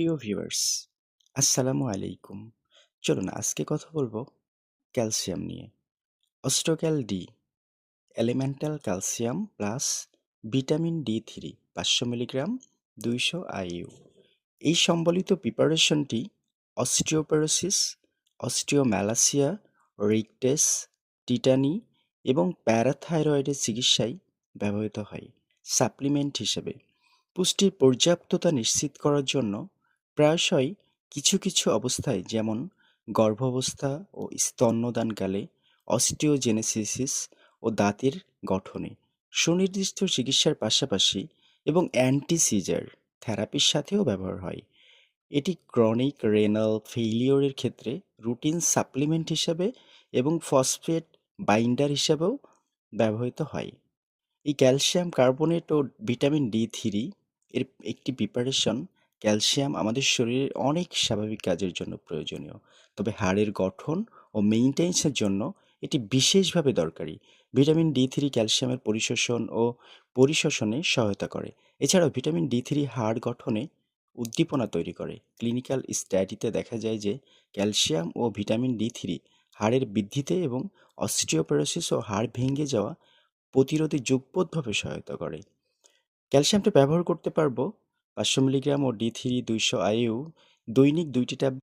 প্রিয় ভিউয়ার্স, আসসালামু আলাইকুম। চলুন আজকে কথা বলব ক্যালসিয়াম নিয়ে। Ostocal D, elemental calcium plus vitamin D three, পাঁচশো মিলিগ্রাম, দুইশো আইইউ। এই সম্বলিত প্রিপারেশনটি অস্টিওপেরোসিস, অস্টিওম্যালাসিয়া, রিকটেস, টিটানি এবং প্যারাথাইরয়েডের চিকিৎসায় ব্যবহৃত হয়, সাপ্লিমেন্ট হিসেবে। পুষ্টির পর্যাপ্ততা নিশ্চিত করার জন্য প্রায়শই কিছু কিছু অবস্থায় যেমন গর্ভাবস্থা ও স্তন্যদানকালে অস্টিওজেনেসিস ও দাঁতের গঠনে, সুনির্দিষ্ট চিকিৎসার পাশাপাশি এবং অ্যান্টিসিজার থেরাপির সাথেও ব্যবহার হয়। এটি ক্রনিক রেনাল ফেইলিওরের ক্ষেত্রে রুটিন সাপ্লিমেন্ট হিসাবে এবং ফসফেট বাইন্ডার হিসাবেও ব্যবহৃত হয়। এই ক্যালসিয়াম কার্বনেট ও ভিটামিন ডি থ্রি এর একটি প্রিপারেশন ক্যালসিয়াম আমাদের শরীরের অনেক স্বাভাবিক কাজের জন্য প্রয়োজনীয়। তবে হাড়ের গঠন ও মেইনটেন্সের জন্য এটি বিশেষভাবে দরকারি। ভিটামিন ডি থ্রি ক্যালসিয়ামের পরিশোষণ ও পরিশোষণে সহায়তা করে। এছাড়াও ভিটামিন ডি থ্রি হাড় গঠনে উদ্দীপনা তৈরি করে। ক্লিনিক্যাল স্টাডিতে দেখা যায় যে ক্যালসিয়াম ও ভিটামিন ডি থ্রি হাড়ের বৃদ্ধিতে এবং অস্টিওপেরোসিস ও হাড় ভেঙে যাওয়া প্রতিরোধে যোগবোধভাবে সহায়তা করে। ক্যালসিয়ামটা ব্যবহার করতে পারব পাঁচশো মিলিগ্রাম ও ডি থ্রি দুইশো আইইউ দৈনিক দুইটি ট্যাব